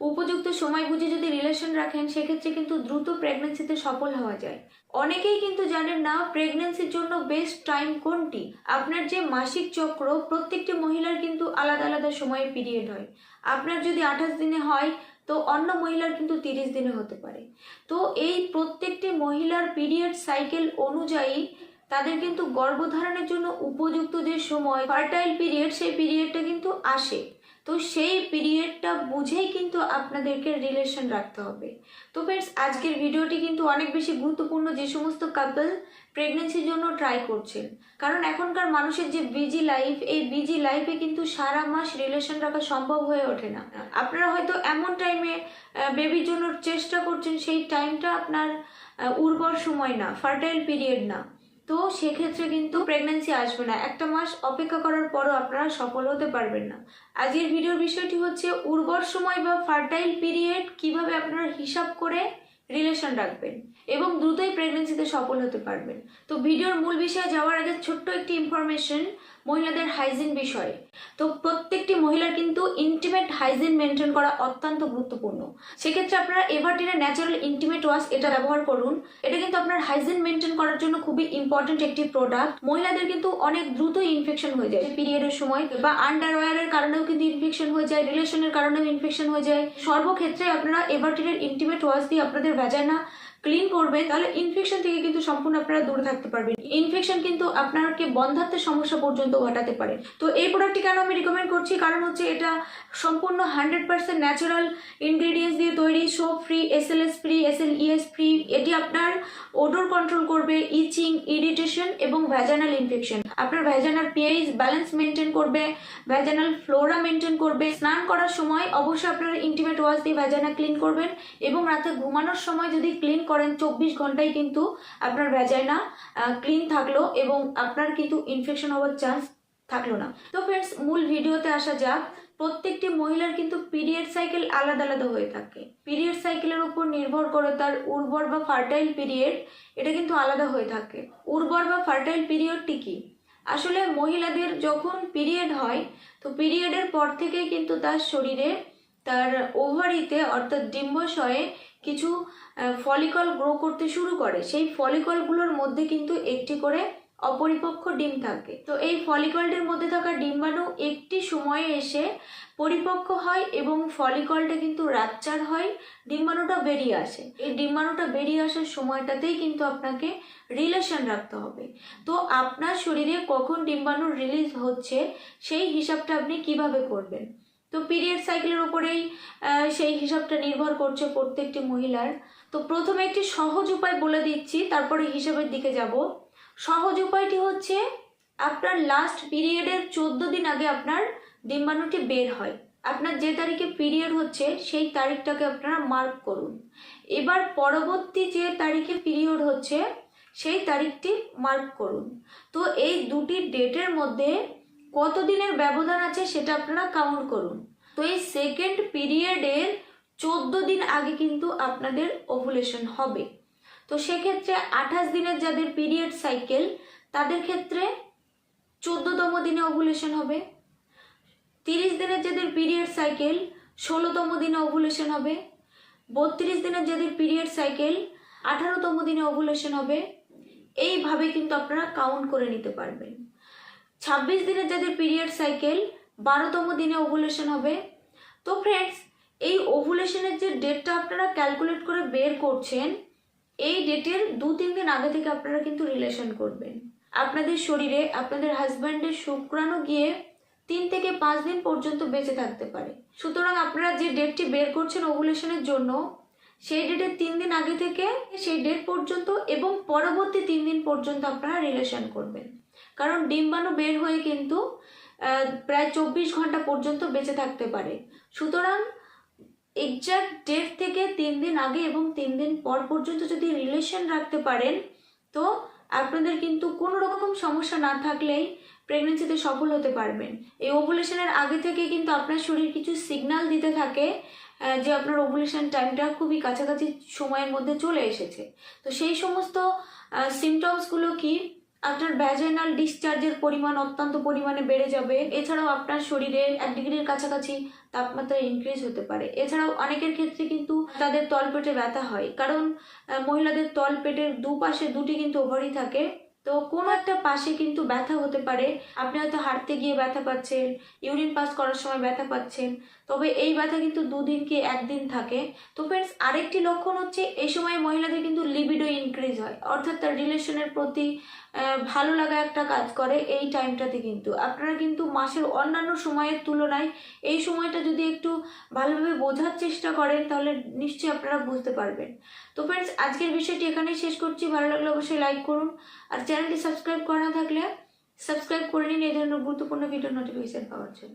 উপযুক্ত সময় বুঝে যদি রিলেশন রাখেন, সেক্ষেত্রে কিন্তু দ্রুত প্রেগনেন্সিতে সফল হওয়া যায়। অনেকেই কিন্তু জানেন না প্রেগনেন্সির জন্য বেস্ট টাইম কোনটি। আপনার যে মাসিক চক্র, প্রত্যেকটি মহিলার কিন্তু আলাদা আলাদা সময়ে পিরিয়ড হয়। আপনার যদি আঠাশ দিনে হয়, তো অন্য মহিলার কিন্তু তিরিশ দিনে হতে পারে। তো এই প্রত্যেকটি মহিলার পিরিয়ড সাইকেল অনুযায়ী তাদের কিন্তু গর্ভধারণের জন্য উপযুক্ত যে সময় ফার্টাইল পিরিয়ড সেই পিরিয়ডটা কিন্তু আসে। তো সেই পিরিয়ডটা বুঝেই কিন্তু আপনাদেরকে রিলেশন রাখতে হবে। তো ফ্রেন্ডস আজকের ভিডিওটি কিন্তু অনেক বেশি গুরুত্বপূর্ণ যে সমস্ত কাপল প্রেগনেন্সির জন্য ট্রাই করছেন। কারণ এখনকার মানুষের যে বিজি লাইফ এই বিজি লাইফে কিন্তু সারা মাস রিলেশন রাখা সম্ভব হয়ে ওঠে না। আপনারা হয়তো এমন টাইমে বেবির জন্য চেষ্টা করছেন, সেই টাইমটা আপনার উর্বর সময় না ফার্টাইল পিরিয়ড না। তো সেক্ষেত্রে কিন্তু প্রেগনেন্সি আসবে না। একটা মাস অপেক্ষা করার পরও আপনারা সফল হতে পারবেন না। আজকের ভিডিওর বিষয়টি হচ্ছে উর্বর সময় বা ফার্টাইল পিরিয়ড কীভাবে আপনারা হিসাব করে রিলেশন রাখবেন এবং দ্রুতই প্রেগনেন্সিতে সফল হতে পারবেন। তো ভিডিওর মূল বিষয়ে যাওয়ার আগে ছোট্ট একটি ইনফরমেশন মহিলাদের হাইজিন বিষয়ে। তো প্রত্যেকটি মহিলার কিন্তু ইন্টিমেট হাইজিন মেনটেন করা অত্যন্ত গুরুত্বপূর্ণ। সেক্ষেত্রে আপনারা এভারটিনের ন্যাচারাল ইন্টিমেট ওয়াশ এটা ব্যবহার করুন। এটা কিন্তু আপনার হাইজিন মেনটেন করার জন্য খুবই ইম্পর্টেন্ট একটি প্রোডাক্ট মহিলাদের কিন্তু অনেক দ্রুত ইনফেকশন হয়ে যায়। পিরিয়ডের সময় বা আন্ডারওয়্যারের কারণেও কিন্তু ইনফেকশন হয়ে যায় রিলেশনের কারণেও ইনফেকশন হয়ে যায়। সর্বক্ষেত্রে আপনারা এভারটিনের ইন্টিমেট ওয়াশ দিয়ে আপনাদের ভেজানা ক্লিন করবে, তাহলে ইনফেকশন থেকে কিন্তু সম্পূর্ণ আপনারা দূরে থাকতে পারবেন। ইনফেকশন কিন্তু আপনাকে বন্ধাত্মের সমস্যা পর্যন্ত ঘটাতে পারে। তো এই প্রোডাক্টটি কেন আমি রিকমেন্ড করছি? কারণ হচ্ছে এটা সম্পূর্ণ হান্ড্রেড পার্সেন্ট ন্যাচারাল ইনগ্রেডিয়েন্টস দিয়ে তৈরি soap free S L S free S L ES free এটি আপনার ওডোর কন্ট্রোল করবে ইচিং ইরিটেশন এবং ভ্যাজানাল ইনফেকশন আপনার ভ্যাজানাল পিএইচ ব্যালেন্স মেনটেন করবে ভ্যাজানাল ফ্লোরা মেনটেন করবে। স্নান করার সময় অবশ্যই আপনারা ইন্টিমেট ওয়াশ দিয়ে ভ্যাজানা ক্লিন করবেন এবং রাতে ঘুমানোর সময় যদি ক্লিন করেন চব্বিশ ঘন্টায় কিন্তু আপনার ভ্যাজাইনা ক্লিন থাকল এবং আপনার কিন্তু ইনফেকশন হওয়ার চান্স থাকল না। তো ফ্রেন্ডস মূল ভিডিওতে আসা যাক, প্রত্যেকটি মহিলার কিন্তু পিরিয়ড সাইকেল আলাদা আলাদা হয়ে থাকে। পিরিয়ড সাইকেলের উপর নির্ভর করে তার উর্বর বা ফার্টাইল পিরিয়ড এটা কিন্তু আলাদা হয়ে থাকে। উর্বর বা ফার্টাইল পিরিয়ডটি কি? আসলে মহিলাদের যখন পিরিয়ড হয়, তো পিরিয়ডের পর থেকেই কিন্তু তার শরীরে তার ওভারিতে অর্থাৎ ডিম্বাশয়ে কিছু ফলিকল গ্রো করতে শুরু করে। সেই ফলিকলগুলোর মধ্যে কিন্তু একটি করে অপরিপক্ক ডিম থাকে। তো এই ফলিকলটির মধ্যে থাকা ডিম্বাণু একটি সময়ে এসে পরিপক্ক হয় এবং ফলিকলটা কিন্তু রাচ্চার হয়, ডিম্বাণুটা বেরিয়ে আসে। এই ডিম্বাণুটা বেরিয়ে আসার সময়টাতেই কিন্তু আপনাকে রিলেশন রাখতে হবে। তো আপনার শরীরে কখন ডিম্বাণু রিলিজ হচ্ছে, সেই হিসাবটা আপনি কীভাবে করবেন? তো পিরিয়ড সাইকেলের উপরেই সেই হিসাবটা নির্ভর করছে প্রত্যেকটি মহিলার। তো প্রথমে একটি সহজ উপায় বলে দিচ্ছি, তারপরে হিসাবের দিকে যাব। সহজ উপায়টি হচ্ছে, আপনার লাস্ট পিরিয়ডের চোদ্দ দিন আগে আপনার ডিম্বাণুটি বের হয়। আপনার যে তারিখে পিরিয়ড হচ্ছে, সেই তারিখটাকে আপনারা মার্ক করুন। এবার পরবর্তী যে তারিখে পিরিয়ড হচ্ছে, সেই তারিখটি মার্ক করুন। তো এই দুটি ডেটের মধ্যে কত দিনের ব্যবধান আছে সেটা আপনারা কাউন্ট করুন। তো এই সেকেন্ড পিরিয়ডের চোদ্দ দিন আগে কিন্তু আপনাদের ওভুলেশন হবে। তো সেক্ষেত্রে আঠাশ দিনের যাদের পিরিয়ড সাইকেল তাদের ক্ষেত্রে চোদ্দতম দিনে ওভুলেশন হবে। তিরিশ দিনের যাদের পিরিয়ড সাইকেল ষোলোতম দিনে ওভুলেশন হবে। বত্রিশ দিনের যাদের পিরিয়ড সাইকেল আঠারোতম দিনে ওভুলেশন হবে। এইভাবে কিন্তু আপনারা কাউন্ট করে নিতে পারবেন। ছাব্বিশ দিনের যাদের পিরিয়ড সাইকেল, বারোতম দিনে ওভুলেশন হবে। তো ফ্রেন্ডস এই ওভুলেশনের যে ডেটটা আপনারা ক্যালকুলেট করে বের করছেন, এই ডেটের দু তিন দিন আগে থেকে আপনারা কিন্তু রিলেশন করবেন। আপনাদের শরীরে, আপনাদের হাজব্যান্ডের শুক্রাণু গিয়ে তিন থেকে পাঁচ দিন পর্যন্ত বেঁচে থাকতে পারে। সুতরাং আপনারা যে ডেটটি বের করছেন ওভুলেশনের জন্য, সেই ডেটের তিন দিন আগে থেকে সেই ডেট পর্যন্ত এবং পরবর্তী তিন দিন পর্যন্ত আপনারা রিলেশন করবেন। কারণ ডিম্বাণু বের হয়ে কিন্তু প্রায় চব্বিশ ঘণ্টা পর্যন্ত বেঁচে থাকতে পারে। সুতরাং এক্সাক্ট ডেট থেকে তিন দিন আগে এবং তিন দিন পর পর্যন্ত যদি রিলেশন রাখতে পারেন, তো আপনাদের কিন্তু কোনো রকম সমস্যা না থাকলেই প্রেগনেন্সিতে সফল হতে পারবেন। এই ওভুলেশনের আগে থেকে কিন্তু আপনার শরীর কিছু সিগন্যাল দিতে থাকে যে আপনার ওভুলেশন টাইমটা খুবই কাছাকাছি সময়ের মধ্যে চলে এসেছে। তো সেই সমস্ত সিমটমসগুলো কি? আপনার ভ্যাজাইনাল ডিসচার্জের পরিমাণ অত্যন্ত পরিমাণে বেড়ে যাবে। এছাড়াও আপনার শরীরে এক ডিগ্রির কাছাকাছি তাপমাত্রা ইনক্রিজ হতে পারে। এছাড়াও অনেকের ক্ষেত্রে কিন্তু তাদের তলপেটে ব্যথা হয়। কারণ মহিলাদের তলপেটের দুপাশে দুটি কিন্তু ওভারি থাকে। তো কোনো একটা পাশে কিন্তু ব্যথা হতে পারে। আপনি হয়তো হাঁটতে গিয়ে ব্যথা পাচ্ছেন, ইউরিন পাস করার সময় ব্যথা পাচ্ছেন, তবে এই ব্যথা কিন্তু দুদিন কি একদিন থাকে। তো ফ্রেন্ডস আরেকটি লক্ষণ হচ্ছে এই সময় মহিলাদের কিন্তু লিবিডো ইনক্রিজ হয়, অর্থাৎ তার রিলেশনের প্রতি ভালো লাগা একটা কাজ করে এই টাইমটাতে কিন্তু। আপনারা কিন্তু মাসের অন্যান্য সময়ের তুলনায় এই সময়টা যদি একটু ভালোভাবে বোঝার চেষ্টা করেন, তাহলে নিশ্চয়ই আপনারা বুঝতে পারবেন। তো ফ্রেন্ডস আজকের বিষয়টি এখানেই শেষ করছি। ভালো লাগলে অবশ্যই লাইক করুন। আর চ্যানেলটি সাবস্ক্রাইব করা থাকলে সাবস্ক্রাইব করে নিন এই ধরনের গুরুত্বপূর্ণ ভিডিও নোটিফিকেশন পাওয়ার জন্য।